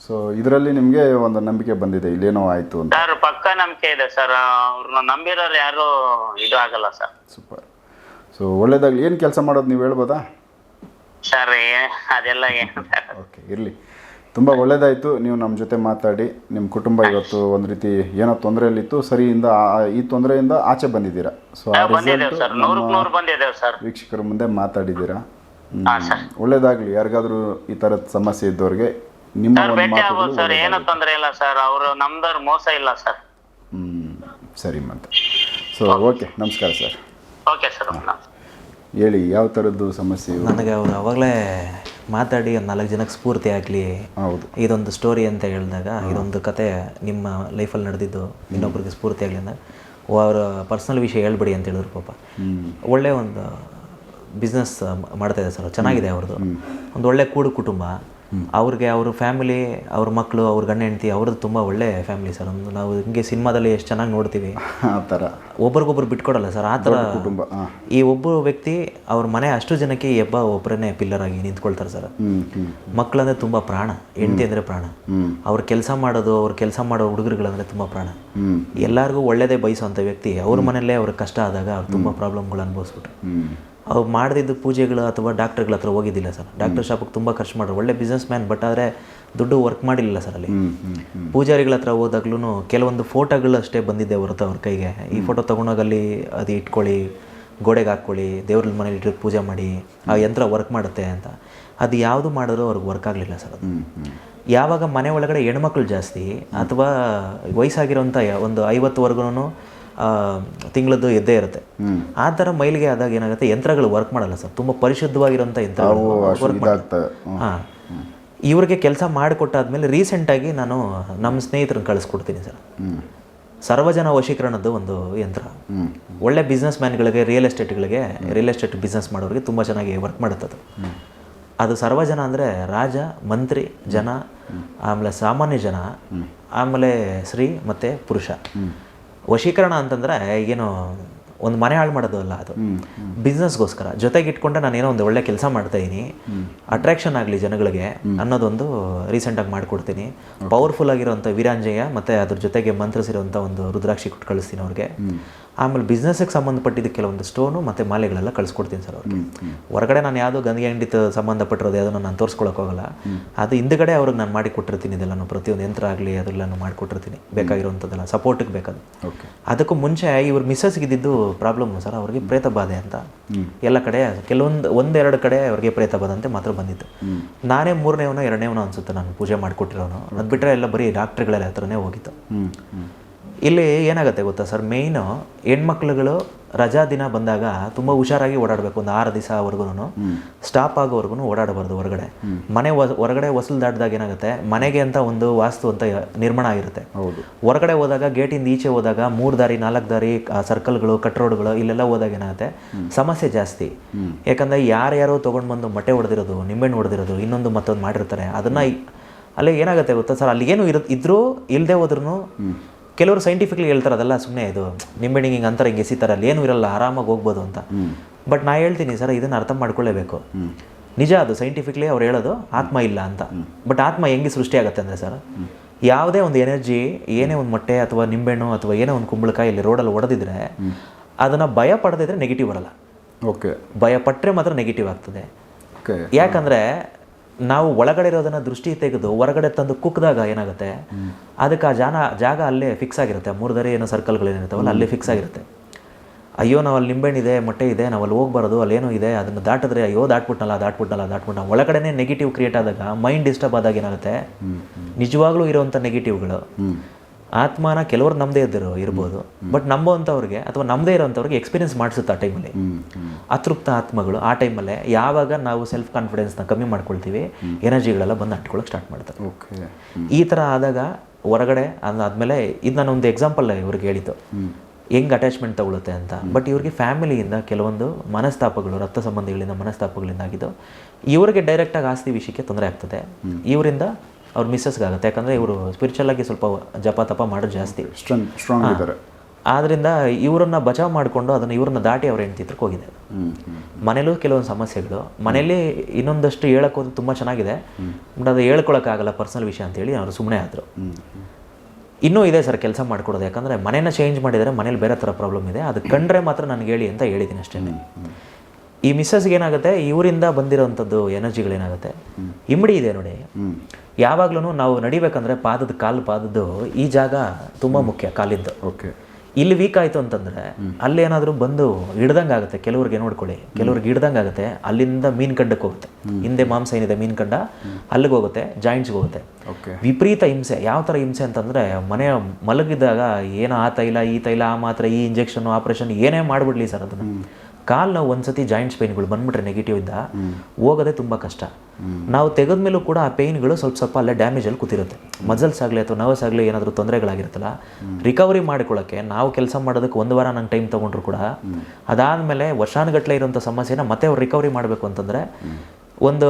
ಸೊ ಇದರಲ್ಲಿ ನಿಮಗೆ ಒಂದು ನಂಬಿಕೆ ಬಂದಿದೆ ಇಲ್ಲೇನೋ ಆಯ್ತು ಅಂತ. ಸರ್ ಪಕ್ಕ ನಂಬಿಕೆ ಇದೆ ಸರ್. ಅವ್ರನ್ನ ನಂಬಿರೋರು ಯಾರು ಇದು ಆಗಲ್ಲ ಸರ್. ಸೂಪರ್ ಸೊ ಒಳ್ಳೇದಾಗಲಿ. ಏನು ಕೆಲಸ ಮಾಡೋದು ನೀವು ಹೇಳ್ಬೋದಾ? ಸರ್ ಅದೆಲ್ಲ ಓಕೆ ಇರಲಿ. ತುಂಬ ಒಳ್ಳೇದಾಯಿತು ನೀವು ನಮ್ಮ ಜೊತೆ ಮಾತಾಡಿ. ನಿಮ್ಮ ಕುಟುಂಬ ಇವತ್ತು ಒಂದು ರೀತಿ ಏನೋ ತೊಂದರೆಯಲ್ಲಿತ್ತು. ಸರಿಯಿಂದ ಈ ತೊಂದರೆಯಿಂದ ಆಚೆ ಬಂದಿದ್ದೀರಾ? ಸೊ ಆ ರಿಸಲ್ಟ್ ವೀಕ್ಷಕರ ಮುಂದೆ ಮಾತಾಡಿದ್ದೀರಾ? ಒಳ್ಳೇದಾಗಲಿ. ಯಾರಿಗಾದ್ರೂ ಈ ಥರದ ಸಮಸ್ಯೆ ಇದ್ದವ್ರಿಗೆ ನಿಮ್ಮ ಸರ್ ಒಂದು ಏನು ತೊಂದರೆ ಇಲ್ಲ ಸರ್. ಅವರು ನಮ್ದವ್ರು ಮೋಸ ಇಲ್ಲ ಸರ್. ಹ್ಞೂ ಸರಿ ಮತ್ತೆ. ಸೊ ಓಕೆ ನಮಸ್ಕಾರ ಸರ್. ಓಕೆ ಸರ್ ಹೇಳಿ ಯಾವ ಥರದ್ದು ಸಮಸ್ಯೆ ನನಗೆ ಅವ್ರು ಅವಾಗಲೇ ಮಾತಾಡಿ ಒಂದು ನಾಲ್ಕು ಜನಕ್ಕೆ ಸ್ಫೂರ್ತಿ ಆಗಲಿ. ಹೌದು. ಇದೊಂದು ಸ್ಟೋರಿ ಅಂತ ಹೇಳಿದಾಗ ಇದೊಂದು ಕತೆ ನಿಮ್ಮ ಲೈಫಲ್ಲಿ ನಡೆದಿದ್ದು ಇನ್ನೊಬ್ರಿಗೆ ಸ್ಫೂರ್ತಿ ಆಗಲಿ ಅಂದಾಗ ಅವರ ಪರ್ಸ್ನಲ್ ವಿಷಯ ಹೇಳ್ಬಿಡಿ ಅಂತ ಹೇಳಿದ್ರು ಪಾಪ. ಒಳ್ಳೆ ಒಂದು ಬಿಸ್ನೆಸ್ ಮಾಡ್ತಾ ಇದೆ ಸರ್ ಚೆನ್ನಾಗಿದೆ ಅವ್ರದ್ದು ಒಂದು ಒಳ್ಳೆ ಕೂಡು ಕುಟುಂಬ. ಅವ್ರಿಗೆ ಅವ್ರ ಫ್ಯಾಮಿಲಿ ಅವ್ರ ಮಕ್ಕಳು ಅವ್ರ ಗಂಡ ಹೆಂಡತಿ ಅವ್ರದ್ದು ತುಂಬ ಒಳ್ಳೆ ಫ್ಯಾಮಿಲಿ ಸರ್ ಒಂದು ನಾವು ಹಿಂಗೆ ಸಿನಿಮಾದಲ್ಲಿ ಎಷ್ಟು ಚೆನ್ನಾಗಿ ನೋಡ್ತೀವಿ. ಆ ಥರ ಒಬ್ರಿಗೊಬ್ರು ಬಿಟ್ಕೊಡಲ್ಲ ಸರ್ ಆ ಥರ ಕುಟುಂಬ ಈ ಒಬ್ಬ ವ್ಯಕ್ತಿ ಅವ್ರ ಮನೆ ಅಷ್ಟು ಜನಕ್ಕೆ ಈ ಹಬ್ಬ ಒಬ್ಬರನ್ನೇ ಪಿಲ್ಲರ್ ಆಗಿ ನಿಂತ್ಕೊಳ್ತಾರೆ ಸರ್ ಹ್ಞೂ ಹ್ಞೂ ಮಕ್ಕಳಂದ್ರೆ ತುಂಬ ಪ್ರಾಣ ಹೆಂಡತಿ ಅಂದರೆ ಪ್ರಾಣ. ಅವ್ರ ಕೆಲಸ ಮಾಡೋದು ಅವ್ರ ಕೆಲಸ ಮಾಡೋ ಹುಡುಗರುಗಳಂದ್ರೆ ತುಂಬ ಪ್ರಾಣ. ಹ್ಞೂ ಎಲ್ಲರಿಗೂ ಒಳ್ಳೇದೇ ಬಯಸುವಂಥ ವ್ಯಕ್ತಿ ಅವ್ರ ಮನೆಯಲ್ಲೇ ಅವ್ರ ಕಷ್ಟ ಆದಾಗ ಅವ್ರು ತುಂಬ ಪ್ರಾಬ್ಲಮ್ಗಳು ಅನುಭವಿಸ್ಬಿಟ್ರು. ಹ್ಞೂ ಅವ್ರು ಮಾಡಿದ್ದು ಪೂಜೆಗಳು ಅಥವಾ ಡಾಕ್ಟರ್ಗಳ ಹತ್ರ ಹೋಗಿದ್ದಿಲ್ಲ ಸರ್. ಡಾಕ್ಟರ್ ಶಾಪಿಗೆ ತುಂಬ ಖರ್ಚು ಮಾಡ್ರು ಒಳ್ಳೆ ಬಿಸ್ನೆಸ್ ಮ್ಯಾನ್ ಬಟ್ ಆದರೆ ದುಡ್ಡು ವರ್ಕ್ ಮಾಡಿಲ್ಲ ಸರ್ ಅಲ್ಲಿ. ಪೂಜಾರಿಗಳ ಹತ್ರ ಹೋದಾಗ್ಲೂ ಕೆಲವೊಂದು ಫೋಟೋಗಳು ಅಷ್ಟೇ ಬಂದಿದ್ದೆ ಹೊರತು ಅವ್ರ ಕೈಗೆ. ಈ ಫೋಟೋ ತೊಗೊಂಡೋಗಿ ಅಲ್ಲಿ ಅದು ಇಟ್ಕೊಳ್ಳಿ ಗೋಡೆಗೆ ಹಾಕ್ಕೊಳ್ಳಿ ದೇವ್ರ ಮನೇಲಿ ಇಟ್ಟು ಪೂಜೆ ಮಾಡಿ ಆ ಯಂತ್ರ ವರ್ಕ್ ಮಾಡುತ್ತೆ ಅಂತ. ಅದು ಯಾವುದು ಮಾಡಿದ್ರು ಅವ್ರಿಗೆ ವರ್ಕ್ ಆಗಲಿಲ್ಲ ಸರ್ ಅದು. ಯಾವಾಗ ಮನೆ ಒಳಗಡೆ ಹೆಣ್ಮಕ್ಳು ಜಾಸ್ತಿ ಅಥವಾ ವಯಸ್ಸಾಗಿರೋಂಥ ಒಂದು ಐವತ್ತುವರೆಗೂ ತಿಂಗಳದ್ದು ಎದ್ದೇ ಇರುತ್ತೆ. ಆ ಥರ ಮೈಲಿಗೆ ಆದಾಗ ಏನಾಗುತ್ತೆ? ಯಂತ್ರಗಳು ವರ್ಕ್ ಮಾಡಲ್ಲ ಸರ್. ತುಂಬ ಪರಿಶುದ್ಧವಾಗಿರೋಂಥ ಯಂತ್ರಗಳು ವರ್ಕ್ ಹ್ಞೂ ಹಾಂ. ಇವ್ರಿಗೆ ಕೆಲಸ ಮಾಡಿಕೊಟ್ಟಾದ್ಮೇಲೆ ರೀಸೆಂಟಾಗಿ ನಾನು ನಮ್ಮ ಸ್ನೇಹಿತರನ್ನ ಕಳಿಸ್ಕೊಡ್ತೀನಿ ಸರ್. ಸರ್ವಜನ ವಶೀಕರಣದ್ದು ಒಂದು ಯಂತ್ರ. ಒಳ್ಳೆ ಬಿಸ್ನೆಸ್ ಮ್ಯಾನ್ಗಳಿಗೆ ರಿಯಲ್ ಎಸ್ಟೇಟ್ಗಳಿಗೆ ರಿಯಲ್ ಎಸ್ಟೇಟ್ ಬಿಸ್ನೆಸ್ ಮಾಡೋರಿಗೆ ತುಂಬ ಚೆನ್ನಾಗಿ ವರ್ಕ್ ಮಾಡುತ್ತೆ ಅದು ಅದು ಸರ್ವಜನ ಅಂದರೆ ರಾಜ ಮಂತ್ರಿ ಜನ ಆಮೇಲೆ ಸಾಮಾನ್ಯ ಜನ ಆಮೇಲೆ ಸ್ತ್ರೀ ಮತ್ತು ಪುರುಷ. ವಶೀಕರಣ ಅಂತಂದ್ರೆ ಏನು ಒಂದು ಮನೆ ಹಾಳು ಮಾಡೋದು ಅಲ್ಲ ಅದು. ಬಿಸ್ನೆಸ್ಗೋಸ್ಕರ ಜೊತೆಗೆ ಇಟ್ಕೊಂಡೆ ನಾನು ಏನೋ ಒಂದು ಒಳ್ಳೆ ಕೆಲಸ ಮಾಡ್ತಾ ಇದ್ದೀನಿ ಅಟ್ರಾಕ್ಷನ್ ಆಗಲಿ ಜನಗಳಿಗೆ ಅನ್ನೋದೊಂದು ರೀಸೆಂಟಾಗಿ ಮಾಡಿಕೊಡ್ತೀನಿ. ಪವರ್ಫುಲ್ ಆಗಿರೋಂಥ ವೀರಾಂಜಯ ಮತ್ತು ಅದ್ರ ಜೊತೆಗೆ ಮಂತ್ರಿಸಿರೋಂಥ ಒಂದು ರುದ್ರಾಕ್ಷಿ ಕೊಟ್ಟು ಕಳಿಸ್ತೀನಿ ಅವ್ರಿಗೆ. ಆಮೇಲೆ ಬಿಸ್ನೆಸ್ಗೆ ಸಂಬಂಧಪಟ್ಟಿದ್ದು ಕೆಲವೊಂದು ಸ್ಟೋನು ಮತ್ತು ಮಾಲೆಗಳೆಲ್ಲ ಕಳಿಸ್ಕೊಡ್ತೀನಿ ಸರ್ ಅವ್ರಿಗೆ. ಹೊರಗಡೆ ನಾನು ಯಾವುದೋ ಗಂಧಿ ಅಂಡಿತ ಸಂಬಂಧಪಟ್ಟಿರೋದು ಯಾವುದೋ ನಾನು ತೋರಿಸ್ಕೊಳಕ್ಕೋಗಲ್ಲ ಅದು ಹಿಂದ್ಗಡೆ ಅವ್ರಿಗೆ ನಾನು ಮಾಡಿ ಕೊಟ್ಟಿರ್ತೀನಿ ಇದೆಲ್ಲನೂ ಪ್ರತಿಯೊಂದು ಯಂತ್ರ ಆಗಲಿ ಅದೆಲ್ಲನೂ ಮಾಡಿಕೊಟ್ಟಿರ್ತೀನಿ ಬೇಕಾಗಿರುವಂಥದ್ದೆಲ್ಲ ಸಪೋರ್ಟಿಗೆ ಬೇಕದು ಓಕೆ. ಅದಕ್ಕೂ ಮುಂಚೆ ಇವ್ರ ಮಿಸ್ಸಸ್ಗೆ ಇದ್ದಿದ್ದು ಪ್ರಾಬ್ಲಮ್ ಸರ್ ಅವ್ರಿಗೆ ಪ್ರೇತ ಬಾಧೆ ಅಂತ. ಎಲ್ಲ ಕಡೆ ಕೆಲವೊಂದು ಒಂದೆರಡು ಕಡೆ ಅವ್ರಿಗೆ ಪ್ರೇತ ಬಾಧೆ ಅಂತ ಮಾತ್ರ ಬಂದಿತ್ತು. ನಾನೇ ಮೂರನೇವನೋ ಎರಡನೇವನೋ ಅನ್ಸುತ್ತೆ ನಾನು ಪೂಜೆ ಮಾಡಿಕೊಟ್ಟಿರೋನು. ಅದು ಬಿಟ್ಟರೆ ಎಲ್ಲ ಬರೀ ಡಾಕ್ಟ್ರುಗಳೆಲ್ಲ ಹತ್ರನೇ ಹೋಗಿತ್ತು. ಇಲ್ಲಿ ಏನಾಗುತ್ತೆ ಗೊತ್ತಾ ಸರ್? ಮೇಯ್ನು ಹೆಣ್ಮಕ್ಳುಗಳು ರಜಾ ದಿನ ಬಂದಾಗ ತುಂಬ ಹುಷಾರಾಗಿ ಓಡಾಡಬೇಕು. ಒಂದು ಆರು ದಿವಸವರೆಗೂ ಸ್ಟಾಪ್ ಆಗೋವರೆಗೂ ಓಡಾಡಬಾರ್ದು ಹೊರಗಡೆ. ಮನೆ ಹೊರಗಡೆ ಹೊಸಲು ದಾಟಿದಾಗ ಏನಾಗುತ್ತೆ? ಮನೆಗೆ ಅಂತ ಒಂದು ವಾಸ್ತು ಅಂತ ನಿರ್ಮಾಣ ಆಗಿರುತ್ತೆ. ಹೊರಗಡೆ ಹೋದಾಗ ಗೇಟಿಂದ ಈಚೆ ಹೋದಾಗ ಮೂರು ದಾರಿ ನಾಲ್ಕು ದಾರಿ ಸರ್ಕಲ್ಗಳು ಕಟ್ ರೋಡ್ಗಳು ಇಲ್ಲೆಲ್ಲ ಹೋದಾಗ ಏನಾಗುತ್ತೆ? ಸಮಸ್ಯೆ ಜಾಸ್ತಿ. ಯಾಕಂದ್ರೆ ಯಾರ್ಯಾರೋ ತೊಗೊಂಡು ಬಂದು ಮೊಟ್ಟೆ ಹೊಡೆದಿರೋದು ನಿಂಬೆಹಣ್ಣು ಹೊಡೆದಿರೋದು ಇನ್ನೊಂದು ಮತ್ತೊಂದು ಮಾಡಿರ್ತಾರೆ. ಅದನ್ನ ಅಲ್ಲಿ ಏನಾಗುತ್ತೆ ಗೊತ್ತಾ ಸರ್? ಅಲ್ಲಿ ಏನು ಇರೋ ಇದ್ರೂ ಇಲ್ಲದೆ ಹೋದ್ರೂ ಕೆಲವರು ಸೈಂಟಿಫಿಕ್ಲಿ ಹೇಳ್ತಾರೆ ಅದೆಲ್ಲ ಸುಮ್ಮನೆ ಇದು ನಿಂಬೆಣ್ಣೆ ಹಿಂಗೆ ಅಂತಾರೆ ಹಿಂಗೆ ಎಸಿತಾರೆ ಅಲ್ಲಿ ಏನೂ ಇರಲ್ಲ ಆರಾಮಾಗಿ ಹೋಗ್ಬೋದು ಅಂತ. ಬಟ್ ನಾ ಹೇಳ್ತೀನಿ ಸರ್ ಇದನ್ನು ಅರ್ಥ ಮಾಡ್ಕೊಳ್ಳೇಬೇಕು. ನಿಜ ಅದು ಸೈಂಟಿಫಿಕ್ಲಿ ಅವ್ರು ಹೇಳೋದು ಆತ್ಮ ಇಲ್ಲ ಅಂತ. ಬಟ್ ಆತ್ಮ ಹೆಂಗೆ ಸೃಷ್ಟಿ ಆಗುತ್ತೆ ಅಂದರೆ ಸರ್ ಯಾವುದೇ ಒಂದು ಎನರ್ಜಿ ಏನೇ ಒಂದು ಮೊಟ್ಟೆ ಅಥವಾ ನಿಂಬೆಹಣ್ಣು ಅಥವಾ ಏನೇ ಒಂದು ಕುಂಬಳಕಾಯಿ ಇಲ್ಲಿ ರೋಡಲ್ಲಿ ಹೊಡೆದಿದ್ರೆ ಅದನ್ನು ಭಯ ಪಡೆದಿದ್ರೆ ನೆಗೆಟಿವ್ ಬರಲ್ಲ. ಓಕೆ ಭಯ ಪಟ್ಟರೆ ಮಾತ್ರ ನೆಗೆಟಿವ್ ಆಗ್ತದೆ. ಯಾಕಂದರೆ ನಾವು ಒಳಗಡೆ ಇರೋದನ್ನ ದೃಷ್ಟಿ ತೆಗೆದು ಹೊರಗಡೆ ತಂದು ಕುಕ್ಕಿದಾಗ ಏನಾಗುತ್ತೆ? ಅದಕ್ಕೆ ಆ ಜಾನ ಜಾಗ ಅಲ್ಲೇ ಫಿಕ್ಸ್ ಆಗಿರುತ್ತೆ. ಮೂರು ದರೆ ಏನೋ ಸರ್ಕಲ್ಗಳು ಏನಿರ್ತಾವಲ್ಲ ಅಲ್ಲೇ ಫಿಕ್ಸ್ ಆಗಿರುತ್ತೆ. ಅಯ್ಯೋ ನಾವು ಅಲ್ಲಿ ನಿಂಬೆಹಣ್ಣಿದೆ ಮೊಟ್ಟೆ ಇದೆ ನಾವು ಅಲ್ಲಿ ಹೋಗ್ಬಾರ್ದು ಅಲ್ಲೇನೋ ಇದೆ ಅದನ್ನು ದಾಟಿದ್ರೆ ಅಯ್ಯೋ ದಾಟ್ಬಿಟ್ನಲ್ಲ ದಾಟ್ಬಿಟ್ನಲ್ಲ ದಾಟ್ಬಿಟ್ನ ಒಳಗಡೆನೇ ನೆಗೆಟಿವ್ ಕ್ರಿಯೇಟ್ ಆದಾಗ ಮೈಂಡ್ ಡಿಸ್ಟರ್ಬ್ ಆದಾಗ ಏನಾಗುತ್ತೆ? ನಿಜವಾಗ್ಲೂ ಇರುವಂಥ ನೆಗೆಟಿವ್ಗಳು ಆತ್ಮನ ಕೆಲವರು ನಮ್ಮದೇ ಇದ್ದರು ಇರ್ಬೋದು. ಬಟ್ ನಂಬೋವಂಥವ್ರಿಗೆ ಅಥವಾ ನಮ್ಮದೇ ಇರೋವಂಥವ್ರಿಗೆ ಎಕ್ಸ್ಪೀರಿಯನ್ಸ್ ಮಾಡಿಸುತ್ತೆ ಆ ಟೈಮಲ್ಲಿ ಅತೃಪ್ತ ಆತ್ಮಗಳು ಆ ಟೈಮಲ್ಲೇ ಯಾವಾಗ ನಾವು ಸೆಲ್ಫ್ ಕಾನ್ಫಿಡೆನ್ಸ್ನ ಕಮ್ಮಿ ಮಾಡ್ಕೊಳ್ತೀವಿ ಎನರ್ಜಿಗಳೆಲ್ಲ ಬಂದು ಅಂಟ್ಕೊಳ್ಳೋಕೆ ಸ್ಟಾರ್ಟ್ ಮಾಡ್ತಾರೆ. ಓಕೆ. ಈ ಥರ ಆದಾಗ ಹೊರಗಡೆ ಅದಾದಮೇಲೆ ಇದು ನಾನು ಒಂದು ಎಕ್ಸಾಂಪಲ್ ಇವ್ರಿಗೆ ಹೇಳಿದ್ದು. ಹೆಂಗೆ ಅಟ್ಯಾಚ್ಮೆಂಟ್ ತಗೊಳುತ್ತೆ ಅಂತ. ಬಟ್ ಇವ್ರಿಗೆ ಫ್ಯಾಮಿಲಿಯಿಂದ ಕೆಲವೊಂದು ಮನಸ್ತಾಪಗಳು ರಕ್ತ ಸಂಬಂಧಿಗಳಿಂದ ಮನಸ್ತಾಪಗಳಿಂದ ಆಗಿದ್ದು ಇವರಿಗೆ ಡೈರೆಕ್ಟಾಗಿ ಆಸ್ತಿ ವಿಷಯಕ್ಕೆ ತೊಂದರೆ ಆಗ್ತದೆ. ಇವರಿಂದ ಅವ್ರ ಮಿಸ್ಸಸ್ಗೆ ಆಗುತ್ತೆ. ಯಾಕಂದರೆ ಇವರು ಸ್ಪಿರಿಚುವಲ್ ಆಗಿ ಸ್ವಲ್ಪ ಜಪ ತಪ ಮಾಡೋದು ಜಾಸ್ತಿ. ಸ್ಟ್ರಾಂಗ್ ಇದ್ದಾರೆ. ಆದ್ದರಿಂದ ಇವರನ್ನ ಬಚಾವ್ ಮಾಡಿಕೊಂಡು ಅದನ್ನು ಇವ್ರನ್ನ ದಾಟಿ ಅವ್ರ ಹೆಂಡತಿ ಹತ್ರಕ್ಕೆ ಹೋಗಿದೆ ಮನೇಲೂ ಕೆಲವೊಂದು ಸಮಸ್ಯೆಗಳು. ಮನೇಲಿ ಇನ್ನೊಂದಷ್ಟು ಹೇಳೋಕ್ಕೋದು ತುಂಬ ಚೆನ್ನಾಗಿದೆ. ಬಟ್ ಅದು ಹೇಳ್ಕೊಳಕ್ಕಾಗಲ್ಲ ಪರ್ಸನಲ್ ವಿಷಯ ಅಂತೇಳಿ ಅವರು ಸುಮ್ಮನೆ ಆದರು. ಇನ್ನೂ ಇದೆ ಸರ್ ಕೆಲಸ ಮಾಡಿಕೊಡೋದು. ಯಾಕಂದರೆ ಮನೇನ ಚೇಂಜ್ ಮಾಡಿದರೆ ಮನೇಲಿ ಬೇರೆ ಥರ ಪ್ರಾಬ್ಲಮ್ ಇದೆ. ಅದು ಕಂಡ್ರೆ ಮಾತ್ರ ನನಗೆ ಹೇಳಿ ಅಂತ ಹೇಳಿದ್ದೀನಿ ಅಷ್ಟೇ. ಈ ಮಿಸ್ಸಸ್ಗೆ ಏನಾಗುತ್ತೆ? ಇವರಿಂದ ಬಂದಿರೋವಂಥದ್ದು ಎನರ್ಜಿಗಳೇನಾಗುತ್ತೆ ಇಮ್ಮಡಿ ಇದೆ ನೋಡಿ. ಯಾವಾಗ್ಲೂ ನಾವು ನಡಿಬೇಕಂದ್ರೆ ಪಾದದ ಕಾಲು ಪಾದದ್ದು ಈ ಜಾಗ ತುಂಬಾ ಮುಖ್ಯ ಕಾಲಿದ್ದು ಓಕೆ. ಇಲ್ಲಿ ವೀಕ್ ಆಯಿತು ಅಂತಂದರೆ ಅಲ್ಲಿ ಏನಾದರೂ ಬಂದು ಹಿಡ್ದಂಗೆ ಆಗುತ್ತೆ ಕೆಲವ್ರಿಗೆ ನೋಡ್ಕೊಳ್ಳಿ. ಕೆಲವ್ರಿಗೆ ಹಿಡ್ದಂಗೆ ಆಗುತ್ತೆ ಅಲ್ಲಿಂದ ಮೀನ್ ಕಂಡಕ್ಕೆ ಹೋಗುತ್ತೆ. ಹಿಂದೆ ಮಾಂಸ ಏನಿದೆ ಮೀನ್ ಕಂಡ ಅಲ್ಲಿಗೆ ಹೋಗುತ್ತೆ ಜಾಯಿಂಟ್ಸ್ಗೆ ಹೋಗುತ್ತೆ. ಓಕೆ. ವಿಪರೀತ ಹಿಂಸೆ. ಯಾವ ಥರ ಹಿಂಸೆ ಅಂತಂದರೆ ಮನೆ ಮಲಗಿದಾಗ ಏನೋ ಆ ತೈಲ ಈ ತೈಲ ಆ ಮಾತ್ರ ಈ ಇಂಜೆಕ್ಷನ್ ಆಪ್ರೇಷನ್ ಏನೇ ಮಾಡಿಬಿಡ್ಲಿ ಸರ್ ಅದನ್ನು. ಕಾಲು ನಾವು ಒಂದ್ಸತಿ ಜಾಯಿಂಟ್ಸ್ ಪೇನ್ಗಳು ಬಂದ್ಬಿಟ್ರೆ ನೆಗೆಟಿವ್ ಇದ್ದ ಹೋಗೋದೇ ತುಂಬ ಕಷ್ಟ. ನಾವು ತೆಗೆದ ಮೇಲೂ ಕೂಡ ಆ ಪೇನ್ಗಳು ಸ್ವಲ್ಪ ಸ್ವಲ್ಪ ಅಲ್ಲೇ ಡ್ಯಾಮೇಜಲ್ಲಿ ಕೂತಿರುತ್ತೆ. ಮಸಲ್ಸ್ ಆಗಲಿ ಅಥವಾ ನರ್ವಸ್ ಆಗಲಿ ಏನಾದರೂ ತೊಂದರೆಗಳಾಗಿರುತ್ತಲ್ಲ ರಿಕವರಿ ಮಾಡ್ಕೊಳ್ಳೋಕ್ಕೆ ನಾವು ಕೆಲಸ ಮಾಡೋದಕ್ಕೆ ಒಂದು ವಾರ ನಂಗೆ ಟೈಮ್ ತೊಗೊಂಡ್ರು ಕೂಡ ಅದಾದಮೇಲೆ ವರ್ಷಾನುಗಟ್ಟಲೆ ಇರುವಂಥ ಸಮಸ್ಯೆನ ಮತ್ತೆ ಅವ್ರು ರಿಕವರಿ ಮಾಡಬೇಕು ಅಂತಂದರೆ ಒಂದು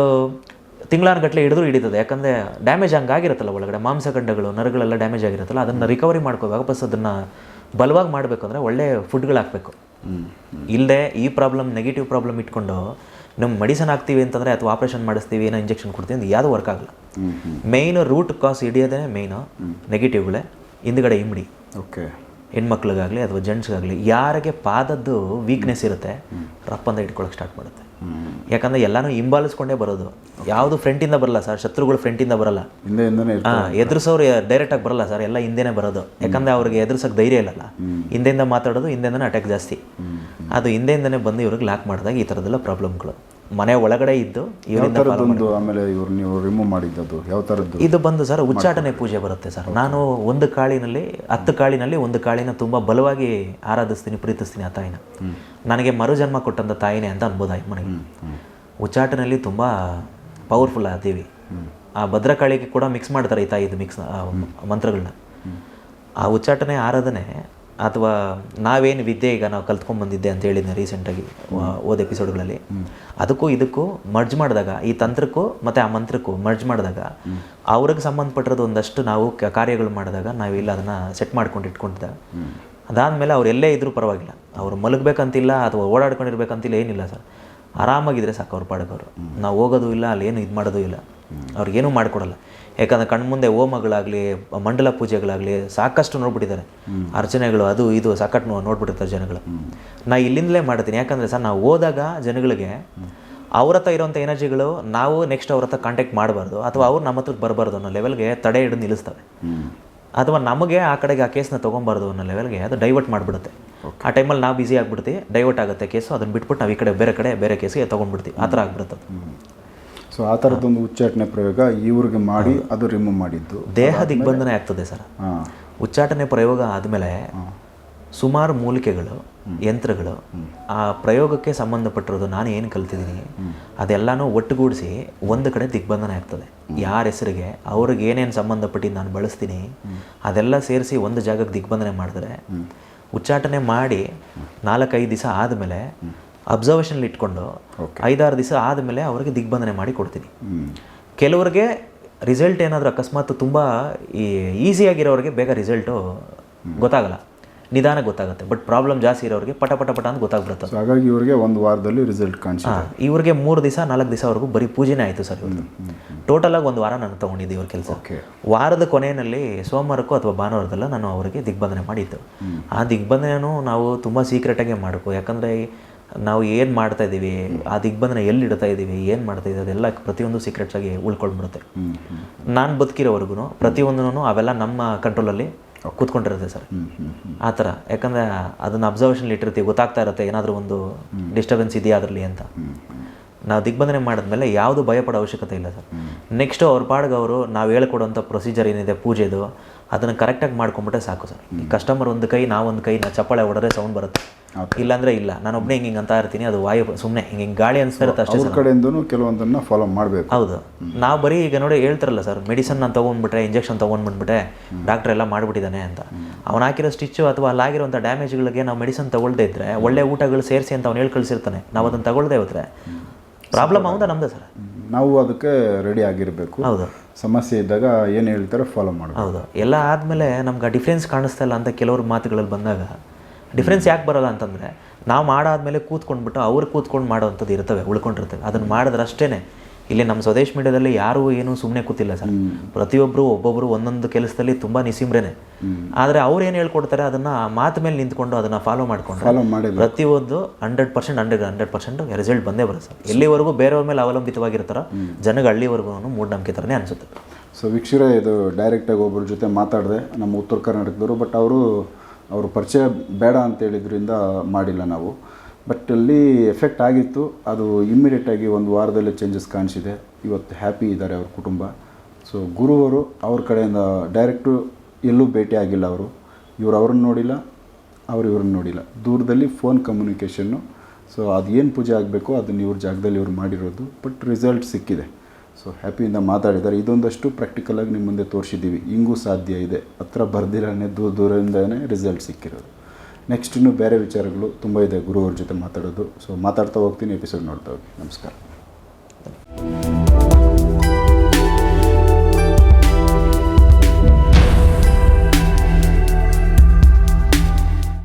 ತಿಂಗಳಾನುಗಟ್ಟಲೆ ಹಿಡಿದ್ರು ಹಿಡಿತದೆ. ಯಾಕಂದರೆ ಡ್ಯಾಮೇಜ್ ಹಂಗಾಗಿರುತ್ತಲ್ಲ ಒಳಗಡೆ. ಮಾಂಸಖಂಡಗಳು, ನರಗಳೆಲ್ಲ ಡ್ಯಾಮೇಜ್ ಆಗಿರುತ್ತಲ್ಲ, ಅದನ್ನು ರಿಕವರಿ ಮಾಡ್ಕೋ ವಾಪಸ್ ಅದನ್ನು ಬಲವಾಗಿ ಮಾಡಬೇಕು ಅಂದರೆ ಒಳ್ಳೆ ಫುಡ್ಗಳು ಹಾಕಬೇಕು ಇಲ್ಲದೆ ಈ ಪ್ರಾಬ್ಲಮ್ ನೆಗೆಟಿವ್ ಪ್ರಾಬ್ಲಮ್ ಇಟ್ಕೊಂಡು ನಮ್ಮ ಮೆಡಿಸನ್ ಹಾಕ್ತೀವಿ ಅಂತಂದರೆ ಅಥವಾ ಆಪ್ರೇಷನ್ ಮಾಡಿಸ್ತೀವಿ ಏನೋ ಇಂಜೆಕ್ಷನ್ ಕೊಡ್ತೀವಿ ಅಂತ ಯಾವುದು ವರ್ಕ್ ಆಗಲ್ಲ. ಮೇಯ್ನ್ ರೂಟ್ ಕಾಸ್ ಹಿಡಿಯೋದೇ ಮೇಯ್ನು ನೆಗೆಟಿವ್ಗಳೇ ಹಿಂದ್ಗಡೆ ಇಮ್ಡಿ ಓಕೆ ಹೆಣ್ಮಕ್ಳಿಗಾಗಲಿ ಅಥವಾ ಜೆಂಟ್ಸ್ಗಾಗಲಿ ಯಾರಿಗೆ ಪಾದದ್ದು ವೀಕ್ನೆಸ್ ಇರುತ್ತೆ ರಪ್ಪಂದ ಇಟ್ಕೊಳಕ್ಕೆ ಸ್ಟಾರ್ಟ್ ಮಾಡುತ್ತೆ. ಯಾಕಂದರೆ ಎಲ್ಲಾನು ಹಿಂಬಾಲಿಸ್ಕೊಂಡೇ ಬರೋದು. ಯಾವುದು ಫ್ರಂಟಿಂದ ಬರಲ್ಲ ಸರ್ ಶತ್ರುಗಳು ಫ್ರಂಟಿಂದ ಬರಲ್ಲ. ಹಿಂದೆ ಡೈರೆಕ್ಟ್ ಆಗಿ ಹಾಂ ಎದುರಿಸೋರು ಡೈರೆಕ್ಟಾಗಿ ಬರಲ್ಲ ಸರ್ ಎಲ್ಲ ಹಿಂದೆನೇ ಬರೋದು. ಯಾಕಂದ್ರೆ ಅವ್ರಿಗೆ ಎದುರ್ಸೋಕೆ ಧೈರ್ಯ ಇಲ್ಲಲ್ಲ. ಹಿಂದೆಯಿಂದ ಮಾತಾಡೋದು ಹಿಂದೆಯಿಂದನೇ ಅಟ್ಯಾಕ್ ಜಾಸ್ತಿ. ಅದು ಹಿಂದೆಯಿಂದನೇ ಬಂದು ಇವ್ರಿಗೆ ಲಾಕ್ ಮಾಡಿದಾಗ ಈ ಥರದ್ದೆಲ್ಲ ಪ್ರಾಬ್ಲಮ್ಗಳು ಮನೆ ಒಳಗಡೆ ಇದ್ದು ಥರದ್ದೊಂದು ಆಮೇಲೆ ಇವರು ನೀವು ರಿಮೂವ್ ಮಾಡಿದ್ದದು ಯಾವ ಥರದ್ದು? ಇದು ಬಂದು ಸರ್ ಉಚ್ಚಾಟನೆ ಪೂಜೆ ಬರುತ್ತೆ ಸರ್. ನಾನು ಒಂದು ಕಾಳಿನಲ್ಲಿ ಹತ್ತು ಕಾಳಿನಲ್ಲಿ ಒಂದು ಕಾಳಿನ ತುಂಬ ಬಲವಾಗಿ ಆರಾಧಿಸ್ತೀನಿ ಪ್ರೀತಿಸ್ತೀನಿ ಆ ತಾಯಿನ. ನನಗೆ ಮರುಜನ್ಮ ಕೊಟ್ಟಂಥ ತಾಯಿನೇ ಅಂತ ಅನ್ಬೋದು ಆ ಮನೆಗೆ? ಉಚ್ಚಾಟನೆಯಲ್ಲಿ ತುಂಬ ಪವರ್ಫುಲ್ ಆ ದೇವಿ. ಆ ಭದ್ರಕಾಳಿಗೆ ಕೂಡ ಮಿಕ್ಸ್ ಮಾಡ್ತಾರೆ ಈ ತಾಯಿದು ಮಿಕ್ಸ್ ಮಂತ್ರಗಳನ್ನ. ಆ ಉಚ್ಚಾಟನೆ ಆರಾಧನೆ ಅಥವಾ ನಾವೇನು ವಿದ್ಯೆ ಈಗ ನಾವು ಕಲ್ತ್ಕೊಂಡ್ಬಂದಿದ್ದೆ ಅಂತ ಹೇಳಿದ್ದೆ ರೀಸೆಂಟಾಗಿ ಓದ್ ಎಪಿಸೋಡ್ಗಳಲ್ಲಿ ಅದಕ್ಕೂ ಇದಕ್ಕೂ ಮರ್ಜ್ ಮಾಡಿದಾಗ ಈ ತಂತ್ರಕ್ಕೂ ಮತ್ತು ಆ ಮಂತ್ರಕ್ಕೂ ಮರ್ಜ್ ಮಾಡಿದಾಗ ಅವ್ರಿಗೆ ಸಂಬಂಧಪಟ್ಟಿರೋದು ಒಂದಷ್ಟು ನಾವು ಕ- ಕಾರ್ಯಗಳು ಮಾಡಿದಾಗ ನಾವಿಲ್ಲ ಅದನ್ನು ಸೆಟ್ ಮಾಡ್ಕೊಂಡು ಇಟ್ಕೊಂಡಿದ್ದಾಗ ಅದಾದಮೇಲೆ ಅವ್ರು ಎಲ್ಲೇ ಇದ್ದರೂ ಪರವಾಗಿಲ್ಲ. ಅವ್ರು ಮಲಗಬೇಕಂತಿಲ್ಲ ಅಥವಾ ಓಡಾಡ್ಕೊಂಡಿರ್ಬೇಕಂತಿಲ್ಲ ಏನಿಲ್ಲ ಸರ್. ಆರಾಮಾಗಿದ್ದರೆ ಸಾಕು ಅವ್ರ ಅವರು ನಾವು ಹೋಗೋದು ಇಲ್ಲ ಅಲ್ಲಿ ಏನು ಇದು ಮಾಡೋದು ಇಲ್ಲ. ಅವ್ರಿಗೇನೂ ಮಾಡಿಕೊಡಲ್ಲ. ಯಾಕಂದ್ರೆ ಕಣ್ಮುಂದೆ ಹೋಮಗಳಾಗಲಿ ಮಂಡಲ ಪೂಜೆಗಳಾಗಲಿ ಸಾಕಷ್ಟು ನೋಡ್ಬಿಟ್ಟಿದ್ದಾರೆ. ಅರ್ಚನೆಗಳು ಅದು ಇದು ಸಾಕಷ್ಟು ನೋಡ್ಬಿಟ್ಟಿರ್ತಾರೆ ಜನಗಳು. ನಾ ಇಲ್ಲಿಂದಲೇ ಮಾಡ್ತೀನಿ. ಯಾಕಂದರೆ ಸರ್ ನಾವು ಹೋದಾಗ ಜನಗಳಿಗೆ ಅವ್ರ ಹತ್ರ ಇರೋಂಥ ಎನರ್ಜಿಗಳು ನಾವು ನೆಕ್ಸ್ಟ್ ಅವ್ರ ಹತ್ರ ಕಾಂಟ್ಯಾಕ್ಟ್ ಮಾಡಬಾರ್ದು ಅಥವಾ ಅವ್ರು ನಮ್ಮ ಹತ್ರಕ್ಕೆ ಬರಬಾರ್ದು ಅನ್ನೋ ಲೆವೆಲ್ಗೆ ತಡೆ ಹಿಡಿದು ನಿಲ್ಲಿಸ್ತವೆ. ಅಥವಾ ನಮಗೆ ಆ ಕಡೆಗೆ ಆ ಕೇಸನ್ನ ತೊಗೊಬಾರ್ದು ಅನ್ನೋ ಲೆವೆಲ್ಗೆ ಅದು ಡೈವರ್ಟ್ ಮಾಡಿಬಿಡುತ್ತೆ. ಆ ಟೈಮಲ್ಲಿ ನಾವು ಬ್ಯುಸಿ ಆಗಿಬಿಡ್ತೀವಿ ಡೈವರ್ಟ್ ಆಗುತ್ತೆ ಕೇಸು ಅದನ್ನು ಬಿಟ್ಬಿಟ್ಟು ನಾವು ಈ ಕಡೆ ಬೇರೆ ಕಡೆ ಬೇರೆ ಕೇಸಿಗೆ ತೊಗೊಂಡ್ಬಿಡ್ತೀವಿ. ಆ ಥರ ಆಗಿಬಿಡುತ್ತೆ. ಸೊ ಆ ಥರದ್ದೊಂದು ಉಚ್ಚಾಟನೆ ಪ್ರಯೋಗ ಇವ್ರಿಗೆ ಮಾಡಿ ಅದು ರಿಮೂವ್ ಮಾಡಿದ್ದು. ದೇಹ ದಿಗ್ಬಂಧನ ಆಗ್ತದೆ ಸರ್. ಉಚ್ಚಾಟನೆ ಪ್ರಯೋಗ ಆದಮೇಲೆ ಸುಮಾರು ಮೂಲಿಕೆಗಳು ಯಂತ್ರಗಳು ಆ ಪ್ರಯೋಗಕ್ಕೆ ಸಂಬಂಧಪಟ್ಟಿರೋದು ನಾನು ಏನು ಕಲ್ತಿದ್ದೀನಿ ಅದೆಲ್ಲನೂ ಒಟ್ಟುಗೂಡಿಸಿ ಒಂದು ಕಡೆ ದಿಗ್ಬಂಧನ ಆಗ್ತದೆ. ಯಾರ ಹೆಸರಿಗೆ ಅವ್ರಿಗೆ ಏನೇನು ಸಂಬಂಧಪಟ್ಟಿದ್ದು ನಾನು ಬಳಸ್ತೀನಿ ಅದೆಲ್ಲ ಸೇರಿಸಿ ಒಂದು ಜಾಗಕ್ಕೆ ದಿಗ್ಬಂಧನೆ ಮಾಡಿದ್ರೆ ಉಚ್ಚಾಟನೆ ಮಾಡಿ ನಾಲ್ಕೈದು ದಿವಸ ಆದಮೇಲೆ ಅಬ್ಸರ್ವೇಷನ್ಲಿ ಇಟ್ಕೊಂಡು ಐದಾರು ದಿವಸ ಆದಮೇಲೆ ಅವ್ರಿಗೆ ದಿಗ್ಬಂಧನೆ ಮಾಡಿ ಕೊಡ್ತೀನಿ. ಕೆಲವ್ರಿಗೆ ರಿಸಲ್ಟ್ ಏನಾದರೂ ಅಕಸ್ಮಾತ್ ತುಂಬ ಈ ಈಸಿಯಾಗಿರೋರಿಗೆ ಬೇಗ ರಿಸಲ್ಟು ಗೊತ್ತಾಗಲ್ಲ. ನಿಧಾನ ಗೊತ್ತಾಗುತ್ತೆ. ಬಟ್ ಪ್ರಾಬ್ಲಮ್ ಜಾಸ್ತಿ ಇರೋರಿಗೆ ಪಟ ಪಟ ಪಟ ಅಂತ ಗೊತ್ತಾಗ್ಬಿಡುತ್ತೆ. ಹಾಗಾಗಿ ಇವರಿಗೆ ಒಂದು ವಾರದಲ್ಲಿ ರಿಸಲ್ಟ್ ಹಾಂ ಇವ್ರಿಗೆ ಮೂರು ದಿವಸ ನಾಲ್ಕು ದಿವಸವರೆಗೂ ಬರೀ ಪೂಜೆನೇ ಆಯಿತು ಸರ್ ಇವ್ರದ್ದು ಟೋಟಲಾಗಿ ಒಂದು ವಾರ ನಾನು ತೊಗೊಂಡಿದ್ದೆ ಇವ್ರ ಕೆಲಸ. ವಾರದ ಕೊನೆಯಲ್ಲಿ ಸೋಮವಾರಕ್ಕೂ ಅಥವಾ ಭಾನುವಾರದಲ್ಲ ನಾನು ಅವರಿಗೆ ದಿಗ್ಬಂಧನೆ ಮಾಡಿದ್ದು. ಆ ದಿಗ್ಬಂಧನೆಯನ್ನು ನಾವು ತುಂಬ ಸೀಕ್ರೆಟಾಗೆ ಮಾಡಬೇಕು. ಯಾಕಂದರೆ ನಾವು ಏನು ಮಾಡ್ತಾ ಇದ್ದೀವಿ ಆ ದಿಗ್ಬಂಧನ ಎಲ್ಲಿ ಇಡ್ತಾ ಇದ್ದೀವಿ ಏನು ಮಾಡ್ತಾ ಇದ್ದೀವಿ ಅದೆಲ್ಲ ಪ್ರತಿಯೊಂದು ಸೀಕ್ರೆಟ್ಸ್ ಆಗಿ ಉಳ್ಕೊಂಡ್ಬಿಡುತ್ತೆ ನಾನು ಬದುಕಿರೋವರೆಗೂ ಪ್ರತಿಯೊಂದೂ ಅವೆಲ್ಲ ನಮ್ಮ ಕಂಟ್ರೋಲಲ್ಲಿ ಕೂತ್ಕೊಂಡಿರುತ್ತೆ ಸರ್. ಆ ಥರ. ಯಾಕಂದರೆ ಅದನ್ನು ಅಬ್ಸರ್ವೇಷನ್ ಇಟ್ಟಿರ್ತೀವಿ, ಗೊತ್ತಾಗ್ತಾ ಇರುತ್ತೆ ಏನಾದರೂ ಒಂದು ಡಿಸ್ಟರ್ಬೆನ್ಸ್ ಇದೆಯಾ ಅದರಲ್ಲಿ ಅಂತ. ನಾವು ದಿಗ್ಬಂಧನೆ ಮಾಡಿದ್ಮೇಲೆ ಯಾವುದು ಭಯಪಡೋ ಅವಶ್ಯಕತೆ ಇಲ್ಲ ಸರ್. ನೆಕ್ಸ್ಟು ಅವ್ರ ಪಾಡ್ಗೆ ಅವರು ನಾವು ಹೇಳ್ಕೊಡುವಂಥ ಪ್ರೊಸೀಜರ್ ಏನಿದೆ, ಪೂಜೆದು ಅದನ್ನು ಕರೆಕ್ಟಾಗಿ ಮಾಡ್ಕೊಂಬಿಟ್ರೆ ಸಾಕು ಸರ್. ಈ ಕಸ್ಟಮರ್ ಒಂದು ಕೈ ನಾವೊಂದು ಕೈ ನಾ ಚಪ್ಪಾಳೆ ಹೊಡೆದ್ರೆ ಸೌಂಡ್ ಬರುತ್ತೆ. ಇಲ್ಲಾಂದ್ರೆ ಇಲ್ಲ. ನಾನು ಒಬ್ಬನೇ ಹಿಂಗೆ ಹಿಂಗೆ ಅಂತ ಇರ್ತೀನಿ ಅದು ವಾಯು ಸುಮ್ಮನೆ ಹಿಂಗೆ ಹಿಂಗೆ ಗಾಳಿ ಅನಿಸ್ತಾ ಇರುತ್ತೆ ಅಷ್ಟೇ ಕಡೆಯಿಂದನೂ ಕೆಲವೊಂದನ್ನು ಫಾಲೋ ಮಾಡಬೇಕು. ಹೌದು. ನಾವು ಬರೀ ಈಗ ನೋಡಿ ಹೇಳ್ತಾರಲ್ಲ ಸರ್ ಮೆಡಿಸನ್ ನಾನು ತೊಗೊಂಡ್ಬಿಟ್ರೆ ಇಂಜೆಕ್ಷನ್ ತೊಗೊಂಡ್ಬಿಟ್ಬಿಟ್ಟೆ ಡಾಕ್ಟರ್ ಎಲ್ಲ ಮಾಡಿಬಿಟ್ಟಿದ್ದಾನೆ ಅಂತ. ಅವ್ನು ಹಾಕಿರೋ ಸ್ಟಿಚ್ಚು ಅಥವಾ ಅಲ್ಲಾಗಿರೋಂಥ ಡ್ಯಾಮೇಜ್ಗಳಿಗೆ ನಾವು ಮೆಡಿಸನ್ ತೊಗೊಳ್ದೇ ಇದ್ದರೆ ಒಳ್ಳೆ ಊಟಗಳು ಸೇರಿಸಿ ಅಂತ ಅವ್ನು ಹೇಳಿ ಕಳಿಸಿರ್ತಾನೆ. ನಾವು ಅದನ್ನು ತಗೊಳ್ದೇ ಹೋದ್ರೆ ಪ್ರಾಬ್ಲಮ್ ಹೌದಾ ನಮ್ದು ಸರ್. ನಾವು ಅದಕ್ಕೆ ರೆಡಿ ಆಗಿರಬೇಕು. ಹೌದು. ಸಮಸ್ಯೆ ಇದ್ದಾಗ ಏನು ಹೇಳ್ತಾರೆ ಫಾಲೋ ಮಾಡಬೇಕು. ಹೌದು. ಎಲ್ಲ ಆದಮೇಲೆ ನಮ್ಗೆ ಡಿಫ್ರೆನ್ಸ್ ಕಾಣಿಸ್ತಾ ಇಲ್ಲ ಅಂತ ಕೆಲವ್ರ ಮಾತುಗಳಲ್ಲಿ ಬಂದಾಗ ಡಿಫ್ರೆನ್ಸ್ ಯಾಕೆ ಬರಲ್ಲ ಅಂತಂದರೆ ನಾವು ಮಾಡಾದ್ಮೇಲೆ ಕೂತ್ಕೊಂಡ್ಬಿಟ್ಟು ಅವ್ರು ಕೂತ್ಕೊಂಡು ಮಾಡೋವಂಥದ್ದು ಇರ್ತವೆ ಉಳ್ಕೊಂಡಿರ್ತವೆ. ಅದನ್ನು ಮಾಡಿದ್ರೆ ಅಷ್ಟೇ ಇಲ್ಲಿ ನಮ್ಮ ಸ್ವದೇಶ್ ಮೀಡಿಯಾದಲ್ಲಿ ಯಾರು ಏನು ಸುಮ್ಮನೆ ಕೂತಿಲ್ಲ ಸರ್. ಪ್ರತಿಯೊಬ್ಬರು ಒಬ್ಬೊಬ್ಬರು ಒಂದೊಂದು ಕೆಲಸದಲ್ಲಿ ತುಂಬ ನಿಸಿಮ್ರೇನೆ ಆದರೆ ಅವ್ರು ಏನು ಹೇಳ್ಕೊಡ್ತಾರೆ ಅದನ್ನು ಮಾತು ಮೇಲೆ ನಿಂತ್ಕೊಂಡು ಅದನ್ನು ಫಾಲೋ ಮಾಡಿಕೊಂಡು ಫಾಲೋ ಮಾಡಿ ಪ್ರತಿಯೊಂದು hundred percent hundred hundred percent result ಬಂದೇ ಬರುತ್ತೆ ಸರ್. ಎಲ್ಲಿವರೆಗೂ ಬೇರೆಯವ್ರ ಮೇಲೆ ಅವಲಂಬಿತವಾಗಿರ್ತಾರೋ ಜನಗಳು ಹಳ್ಳಿವರೆಗೂ ಮೂಢನಂಬಿಕೆ ಥರನೇ ಅನಿಸುತ್ತೆ. ಸೊ ವೀಕ್ಷರೇ ಇದು ಡೈರೆಕ್ಟಾಗಿ ಒಬ್ಬರ ಜೊತೆ ಮಾತಾಡಿದೆ ನಮ್ಮ ಉತ್ತರ ಕರ್ನಾಟಕದವರು ಬಟ್ ಅವರು ಅವರು ಪರಿಚಯ ಬೇಡ ಅಂತ ಹೇಳಿದ್ರಿಂದ ಮಾಡಿಲ್ಲ ನಾವು. ಬಟ್ ಅಲ್ಲಿ ಎಫೆಕ್ಟ್ ಆಗಿತ್ತು, ಅದು ಇಮ್ಮಿಡಿಯೇಟಾಗಿ ಒಂದು ವಾರದಲ್ಲೇ ಚೇಂಜಸ್ ಕಾಣಿಸಿದೆ. ಇವತ್ತು ಹ್ಯಾಪಿ ಇದ್ದಾರೆ ಅವ್ರ ಕುಟುಂಬ. ಸೊ ಗುರುವರು ಅವ್ರ ಕಡೆಯಿಂದ ಡೈರೆಕ್ಟು ಎಲ್ಲೂ ಭೇಟಿ ಆಗಿಲ್ಲ ಅವರು. ಇವರು ಅವ್ರನ್ನ ನೋಡಿಲ್ಲ, ಅವ್ರು ಇವ್ರನ್ನ ನೋಡಿಲ್ಲ. ದೂರದಲ್ಲಿ ಫೋನ್ ಕಮ್ಯುನಿಕೇಷನ್ನು ಸೊ ಅದು ಏನು ಪೂಜೆ ಆಗಬೇಕು ಅದನ್ನು ಇವ್ರ ಜಾಗದಲ್ಲಿ ಇವ್ರು ಮಾಡಿರೋದು. ಬಟ್ ರಿಸಲ್ಟ್ ಸಿಕ್ಕಿದೆ. ಸೊ ಹ್ಯಾಪಿಯಿಂದ ಮಾತಾಡಿದ್ದಾರೆ. ಇದೊಂದಷ್ಟು ಪ್ರಾಕ್ಟಿಕಲಾಗಿ ನಿಮ್ಮ ಮುಂದೆ ತೋರಿಸಿದ್ದೀವಿ. ಹಿಂಗೂ ಸಾಧ್ಯ ಇದೆ. ಹತ್ರ ಬರ್ದಿರನೇ ದೂರ ದೂರದಿಂದನೇ ರಿಸಲ್ಟ್ ಸಿಕ್ಕಿರೋದು. ನೆಕ್ಸ್ಟ್ ಇನ್ನೂ ಬೇರೆ ವಿಚಾರಗಳು ತುಂಬ ಇದೆ ಗುರುವ್ರ ಜೊತೆ ಮಾತಾಡೋದು. ಸೊ ಮಾತಾಡ್ತಾ ಹೋಗ್ತೀನಿ ಎಪಿಸೋಡ್ ನೋಡ್ತಾ ಹೋಗಿ. ನಮಸ್ಕಾರ.